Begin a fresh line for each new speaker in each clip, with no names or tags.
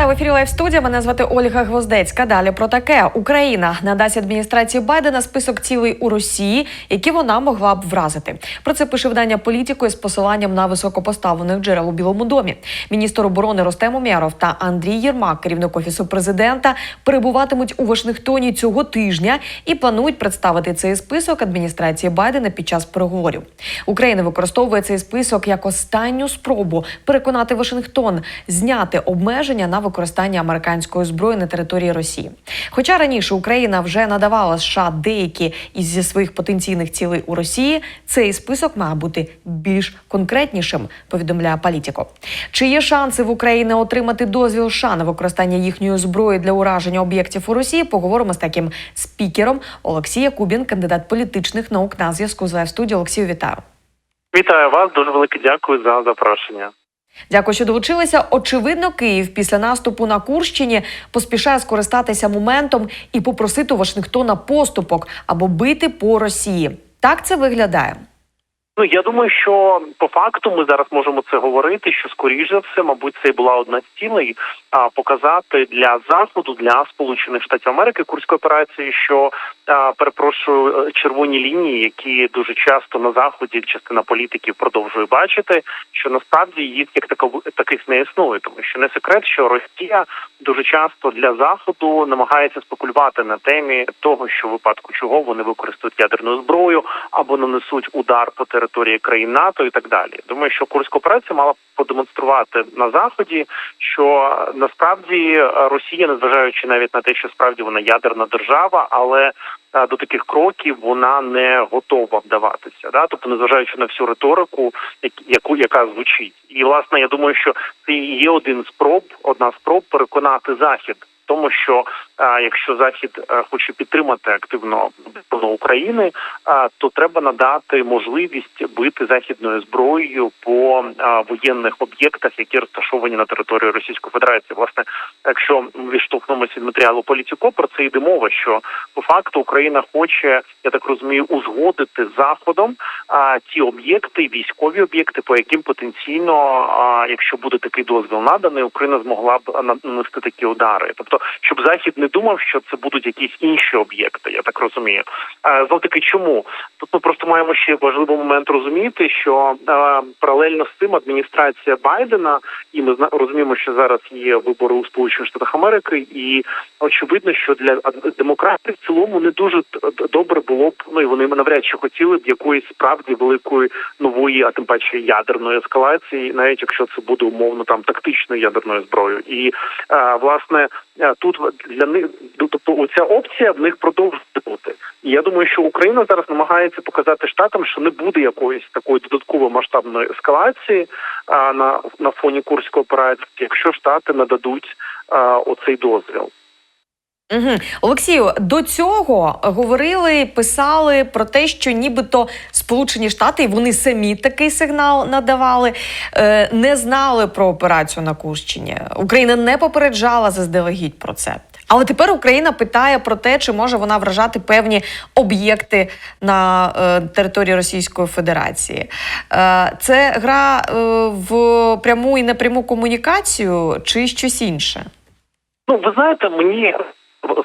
Вітаю в ефірі Лайв студія. Мене звати Ольга Гвоздецька. Далі про таке: Україна надасть адміністрації Байдена список цілей у Росії, які вона могла б вразити. Про це пише видання політику з посиланням на високопоставлених джерел у Білому домі. Міністр оборони Ростем Умєров та Андрій Єрмак, керівник офісу президента, перебуватимуть у Вашингтоні цього тижня і планують представити цей список адміністрації Байдена під час переговорів. Україна використовує цей список як останню спробу переконати Вашингтон зняти обмеження на використання американської зброї на території Росії. Хоча раніше Україна вже надавала США деякі із своїх потенційних цілей у Росії, цей список має бути більш конкретнішим. Повідомляє політико. Чи є шанси в Україні отримати дозвіл США на використання їхньої зброї для ураження об'єктів у Росії? Поговоримо з таким спікером Олексія Кубін, кандидат політичних наук на зв'язку з студією. Олексію, вітаю.
Вітаю вас, дуже велике дякую за запрошення.
Дякую, що долучилися. Очевидно, Київ після наступу на Курщині поспішає скористатися моментом і попросити Вашингтона поступок або бити по Росії. Так це виглядає.
Ну я думаю, що по факту ми зараз можемо це говорити. Що скоріш за все, мабуть, це і була одна з цілей а, показати для заходу для Сполучених Штатів Америки курської операції, що а, перепрошую е, червоні лінії, які дуже часто на заході частина політиків продовжує бачити, що насправді їх як таких не існує, тому що не секрет, що Росія дуже часто для заходу намагається спекулювати на темі того, що в випадку чого вони використають ядерну зброю або нанесуть удар по території країн НАТО і так далі. Думаю, що курська операція мала продемонструвати на заході, що насправді е, Росія, незважаючи навіть на те, що справді вона ядерна держава, але е, до таких кроків вона не готова вдаватися. Да? Тобто, незважаючи на всю риторику, як- яку яка звучить, і власне я думаю, що це є один спроб, одна спроб переконати захід. Тому що а, якщо захід а, хоче підтримати активно оборону України, то треба надати можливість бити західною зброєю по воєнних об'єктах, які розташовані на території Російської Федерації. Власне, якщо відштовхнемося від матеріалу політико, про це йде мова, що по факту Україна хоче, я так розумію, узгодити з заходом ті об'єкти, військові об'єкти, по яким потенційно, якщо буде такий дозвіл наданий, Україна змогла б нанести такі удари. Тобто, щоб захід не думав, що це будуть якісь інші об'єкти, я так розумію. А, знов таки, чому тут ми просто маємо ще важливий момент розуміти, що а, паралельно з цим адміністрація Байдена, і ми розуміємо, що зараз є вибори у Сполучених Штатах Америки, і очевидно, що для демократів в цілому не дуже добре було б. Ну і вони навряд чи хотіли б якоїсь справді великої нової, а тим паче ядерної ескалації, навіть якщо це буде умовно там тактичною ядерною зброєю. І е, власне е, тут для них тобто оця опція в них продовжує бути. І я думаю, що Україна зараз намагається показати штатам, що не буде якоїсь такої додаткової масштабної ескалації а, на, на фоні курської операції, якщо штати нададуть а, оцей дозвіл.
Угу. Олексію, до цього говорили, писали про те, що нібито Сполучені Штати, і вони самі такий сигнал надавали, е, не знали про операцію на Курщині. Україна не попереджала заздалегідь про це. Але тепер Україна питає про те, чи може вона вражати певні об'єкти на е, території Російської Федерації. Е, це гра е, в пряму і непряму комунікацію, чи щось інше?
Ну, ви знаєте, мені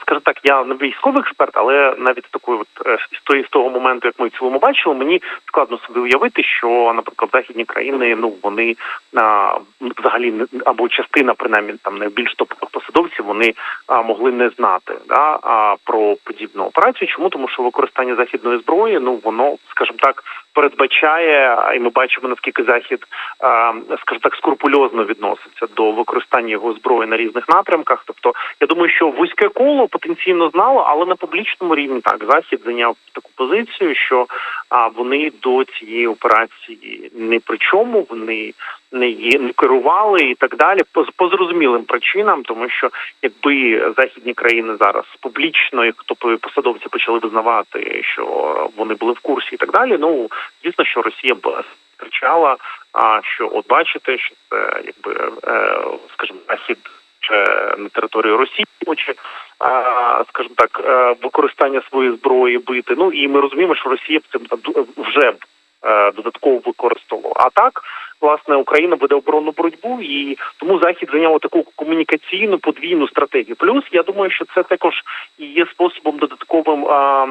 скажу так, я не військовий експерт, але навіть такої от е, з з того моменту, як ми цілому бачили, мені складно собі уявити, що, наприклад, західні країни, ну вони а, взагалі або частина, принаймні там найбільш топових посадовців, вони а, могли не знати да, а, про подібну операцію. Чому тому, що використання західної зброї, ну воно, скажімо так, передбачає, і ми бачимо наскільки захід, а, скажімо так, скрупульозно відноситься до використання його зброї на різних напрямках. Тобто, я думаю, що вузьке коло потенційно знало, але на публічному рівні так захід зайняв таку позицію, що а вони до цієї операції не при чому, вони не є не керували і так далі, по, по зрозумілим причинам, тому що якби західні країни зараз публічно, як топові посадовці почали визнавати, що вони були в курсі і так далі. Ну звісно, що Росія б кричала, а що от бачите, що це якби е, скажімо, захід на території Росії, чи скажімо так, е, використання своєї зброї бити. Ну і ми розуміємо, що Росія цим вже е, додатково використовувало. А так, власне, Україна веде оборонну боротьбу, і тому захід зайняв таку комунікаційну подвійну стратегію. Плюс я думаю, що це також і є способом додатковим е,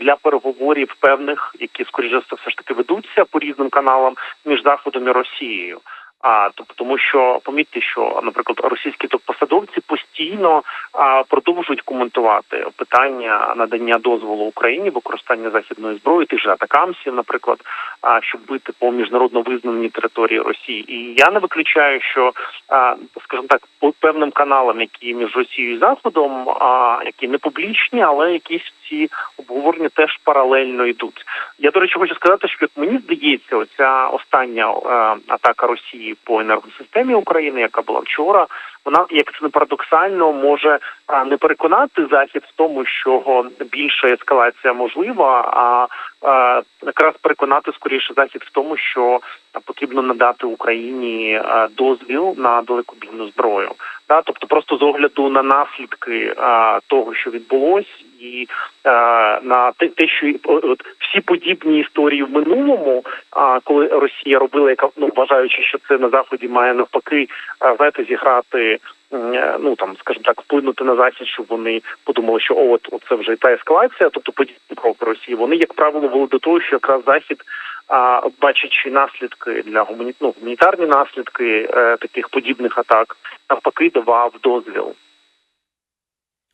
для переговорів певних, які скоріше все ж таки ведуться по різним каналам між заходом і Росією. А тобто, тому що помітьте, що, наприклад, російські топ-посадовці постійно а, продовжують коментувати питання надання дозволу Україні використання західної зброї, тих же атакамсів, наприклад, а, щоб бити по міжнародно визнаній території Росії. І я не виключаю, що а, скажімо так, по певним каналам, які між Росією і Заходом, а які не публічні, але якісь ці обговорення теж паралельно йдуть. Я до речі хочу сказати, що мені здається, оця остання е, атака Росії по енергосистемі України, яка була вчора, вона як це не парадоксально може а, не переконати захід в тому, що більша ескалація можлива, а, а якраз переконати скоріше захід в тому, що потрібно надати Україні а, дозвіл на далекобійну зброю. Да, тобто, просто з огляду на наслідки а, того, що відбулось, і а, на те, те, що от, всі подібні історії в минулому, а коли Росія робила, яка ну вважаючи, що це на заході має навпаки знаєте, зіграти. е, Ну там, скажімо так, вплинути на захід, щоб вони подумали, що о, от, це вже та ескалація, тобто подібні кроки Росії. Вони, як правило, вели до того, що якраз захід, а бачачи наслідки для гумані... ну, гуманітарні наслідки е, таких подібних атак, навпаки, давав дозвіл.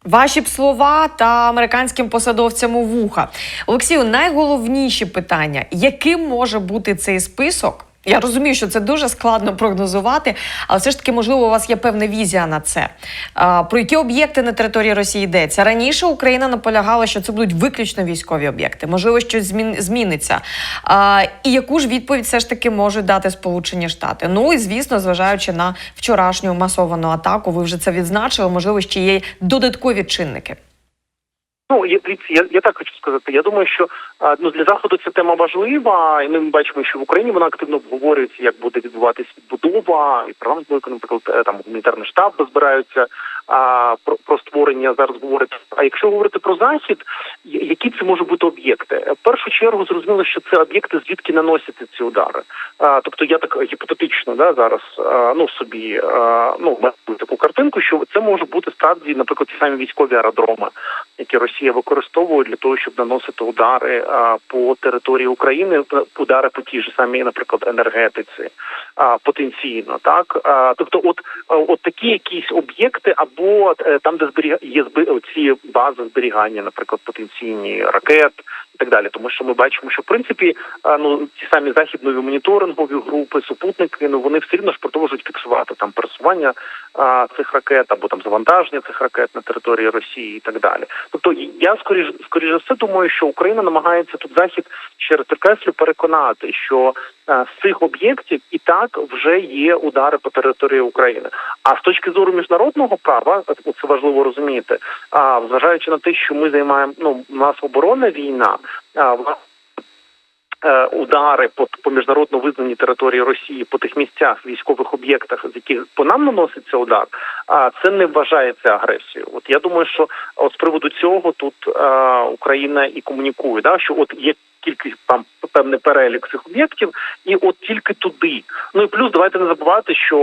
Ваші б слова та американським посадовцям у вуха. Олексію, найголовніші питання: яким може бути цей список? Я розумію, що це дуже складно прогнозувати, але все ж таки, можливо, у вас є певна візія на це. А, про які об'єкти на території Росії йдеться? Раніше Україна наполягала, що це будуть виключно військові об'єкти. Можливо, щось змін... зміниться. А, і яку ж відповідь все ж таки можуть дати Сполучені Штати? Ну і звісно, зважаючи на вчорашню масовану атаку, ви вже це відзначили. Можливо, ще є додаткові чинники.
Ну я я, я так хочу сказати. Я думаю, що ну для заходу ця тема важлива, і ми бачимо, що в Україні вона активно обговорюється, як буде відбуватись відбудова, і парламент, наприклад, е, там гуманітарний штаб збираються а, про, про створення зараз говорити. А якщо говорити про захід, які це можуть бути об'єкти? Е, В першу чергу зрозуміло, що це об'єкти, звідки наносяться ці удари. А, тобто я так гіпотетично да зараз а, ну собі а, ну таку картинку, що це може бути справді, наприклад, ті самі військові аеродроми, які Росія використовує для того, щоб наносити удари а, по території України, удари по тій ж самій, наприклад, енергетиці, а, потенційно, так а, тобто, от, от такі якісь об'єкти, або е, там, де зберіга є ці бази зберігання, наприклад, потенційні ракет і так далі, тому що ми бачимо, що в принципі ну ті самі західнові моніторингові групи, супутники, ну вони все рівно ж продовжують фіксувати там пересування а, цих ракет або там завантаження цих ракет на території Росії і так далі. Тобто я скоріш скоріш за все думаю, що Україна намагається тут захід ще раз підкреслю переконати, що а, з цих об'єктів і так вже є удари по території України. А з точки зору міжнародного права, це важливо розуміти. А зважаючи на те, що ми займаємо ну у нас оборонна війна, а власне, е, удари по, по міжнародно визнаній території Росії по тих місцях військових об'єктах, з яких по нам наноситься удар, а це не вважається агресією. От я думаю, що от з приводу цього тут е, Україна і комунікує, да що от є. Кількість там певний перелік цих об'єктів, і от тільки туди. Ну і плюс давайте не забувати, що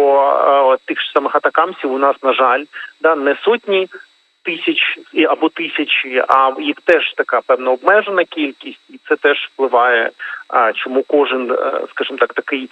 е, тих ж самих атакамсів у нас на жаль да не сотні тисяч або тисячі, а їх теж така певна обмежена кількість, і це теж впливає. Чому кожен, е, скажімо так, такий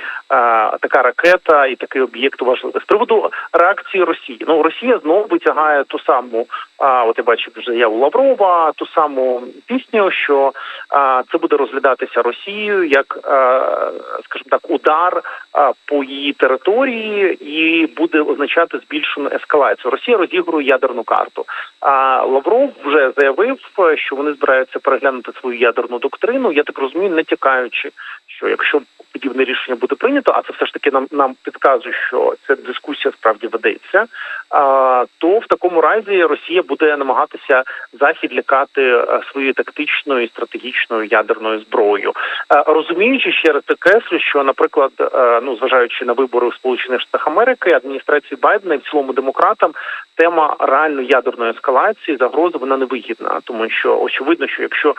така ракета і такий об'єкт важливий з приводу реакції Росії? Ну Росія знову витягає ту саму. А от я бачив вже заяву Лаврова, ту саму пісню, що а, це буде розглядатися Росією як, а, скажімо так, удар а, по її території і буде означати збільшену ескалацію. Росія розігрує ядерну карту. А Лавров вже заявив, що вони збираються переглянути свою ядерну доктрину. Я так розумію, не тікаючи, що якщо подібне рішення буде прийнято, а це все ж таки нам нам підказує, що ця дискусія справді ведеться. А, то в такому разі Росія буде намагатися захід лякати е, своєю тактичною і стратегічною ядерною зброєю, Е, розуміючи ще раз підкреслю, що, наприклад, е, ну зважаючи на вибори в Сполучених Штатах Америки, адміністрації Байдена і в цілому демократам тема реальної ядерної ескалації загрози вона невигідна, тому що очевидно, що якщо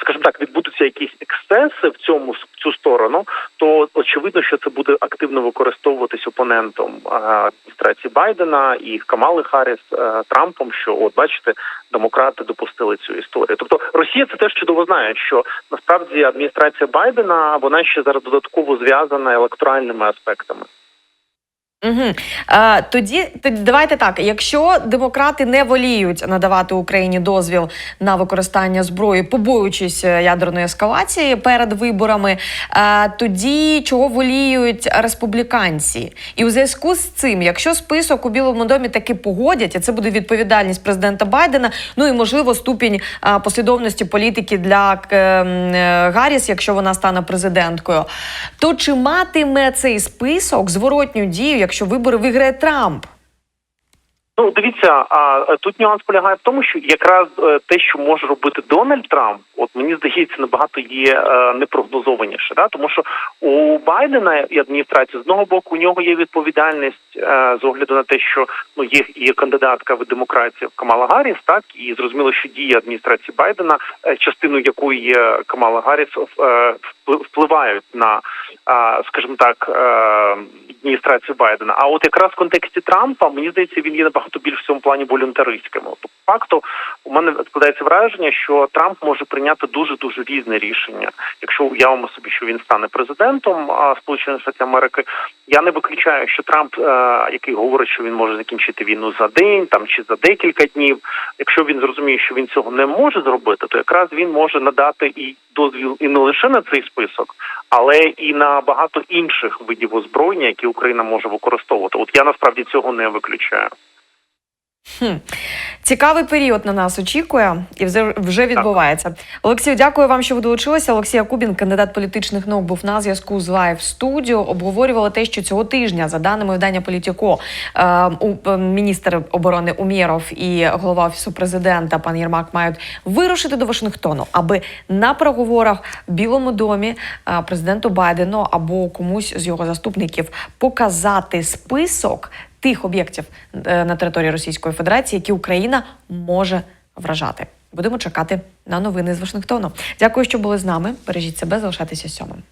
скажімо так відбудуться якісь ексцеси в цьому в цю сторону, то очевидно, що це буде активно використовуватись опонентом адміністрації Байдена і Камали Харріс Трампом. Що от бачите, демократи допустили цю історію. Тобто Росія це теж чудово знає, що насправді адміністрація Байдена вона ще зараз додатково зв'язана електоральними аспектами.
Угу. Е, тоді, тоді давайте так. Якщо демократи не воліють надавати Україні дозвіл на використання зброї, побоюючись е, ядерної ескалації перед виборами, е, тоді чого воліють республіканці? І у зв'язку з цим, якщо список у Білому домі таки погодять, і це буде відповідальність президента Байдена, ну і можливо ступінь е, послідовності політики для е, е, Гарріс, якщо вона стане президенткою, то чи матиме цей список зворотню дію, якщо вибори виграє Трамп?
Ну, дивіться, а е, тут нюанс полягає в тому, що якраз е, те, що може робити Дональд Трамп, от мені здається, набагато є е, непрогнозованіше. Да? Тому що у Байдена і адміністрації з одного боку у нього є відповідальність з огляду на те, що ну є, є кандидатка в демократії Камала Гарріс, так і зрозуміло, що дії адміністрації Байдена, частиною якої є Камала Гарріс, впли- впливають на, скажімо так, адміністрацію Байдена. А от якраз в контексті Трампа мені здається, він є набагато більш в цьому плані волюнтаристським. От, По факту у мене складається враження, що Трамп може прийняти дуже дуже різне рішення. Якщо уявимо собі, що він стане президентом Сполучених Штатів Америки, я не виключаю, що Трамп, е, який говорить, що він може закінчити війну за день там чи за декілька днів. Якщо він зрозуміє, що він цього не може зробити, то якраз він може надати і дозвіл і не лише на цей список, але і на багато інших видів озброєння, які Україна може використовувати. От я насправді цього не виключаю.
Хм. Цікавий період на нас очікує і вже, вже відбувається. Олексію, дякую вам, що ви долучилися. Олексій Кубін, кандидат політичних наук, був на зв'язку з Live Studio. Обговорювали те, що цього тижня, за даними видання Політіко, е, у, е, міністр оборони Умєров і голова офісу президента пан Єрмак мають вирушити до Вашингтону, аби на переговорах в Білому домі е, президенту Байдену або комусь з його заступників показати список тих об'єктів е, на території Російської Федерації, які Україна може вражати. Будемо чекати на новини з Вашингтону. Дякую, що були з нами. Бережіть себе, залишайтеся сьомим.